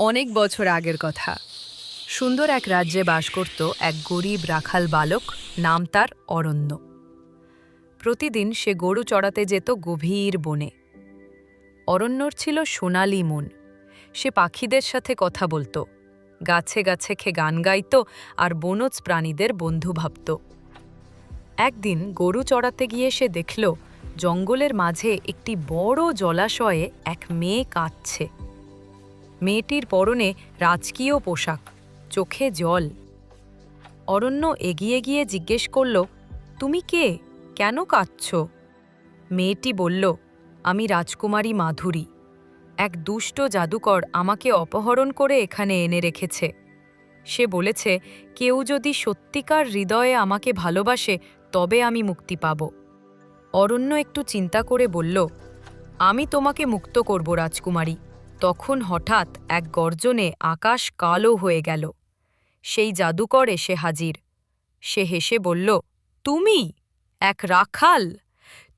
অনেক বছর আগের কথা। সুন্দর এক রাজ্যে বাস করত এক গরিব রাখাল বালক, নাম তার অরণ্য। প্রতিদিন সে গরু চড়াতে যেত গভীর বনে। অরণ্যর ছিল সোনালি মন। সে পাখিদের সাথে কথা বলতো। গাছে গাছে খে গান গাইত আর বনজ প্রাণীদের বন্ধু ভাবত। একদিন গরু চড়াতে গিয়ে সে দেখল, জঙ্গলের মাঝে একটি বড় জলাশয়ে এক মেয়ে কাঁদছে। মেয়েটির পরনে রাজকীয় পোশাক, চোখে জল। অরণ্য এগিয়ে গিয়ে জিজ্ঞেস করল, তুমি কে? কেন কাঁদছ? মেয়েটি বলল, আমি রাজকুমারী মাধুরী। এক দুষ্ট জাদুকর আমাকে অপহরণ করে এখানে এনে রেখেছে। সে বলেছে, কেউ যদি সত্যিকার হৃদয়ে আমাকে ভালোবাসে, তবে আমি মুক্তি পাব। অরণ্য একটু চিন্তা করে বলল, আমি তোমাকে মুক্ত করব, রাজকুমারী। তখন হঠাৎ এক গর্জনে আকাশ কালো হয়ে গেল। সেই জাদুকর এসে হাজির। সে হেসে বলল, তুমি? এক রাখাল?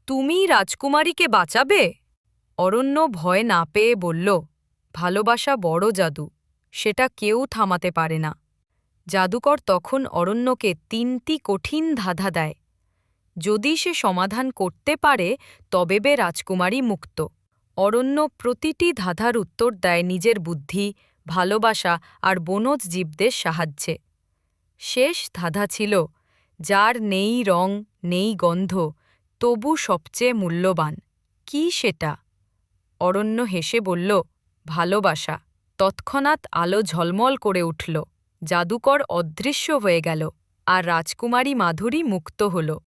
তুমি রাজকুমারীকে বাঁচাবে? অরণ্য ভয় না পেয়ে বলল, ভালোবাসা বড় জাদু, সেটা কেউ থামাতে পারে না। জাদুকর তখন অরণ্যকে তিনটি কঠিন ধাঁধা দেয়। যদি সে সমাধান করতে পারে, তবে বে রাজকুমারী মুক্ত। অরণ্য প্রতিটি ধাঁধার উত্তর দেয় নিজের বুদ্ধি, ভালোবাসা আর বনজ জীবদের সাহায্যে। শেষ ধাঁধা ছিল, যার নেই রং, নেই গন্ধ, তবু সবচেয়ে মূল্যবান। কি সেটা? অরণ্য হেসে বলল, ভালোবাসা। তৎক্ষণাৎ আলো ঝলমল করে উঠল, জাদুকর অদৃশ্য হয়ে গেল, আর রাজকুমারী মাধুরী মুক্ত হল।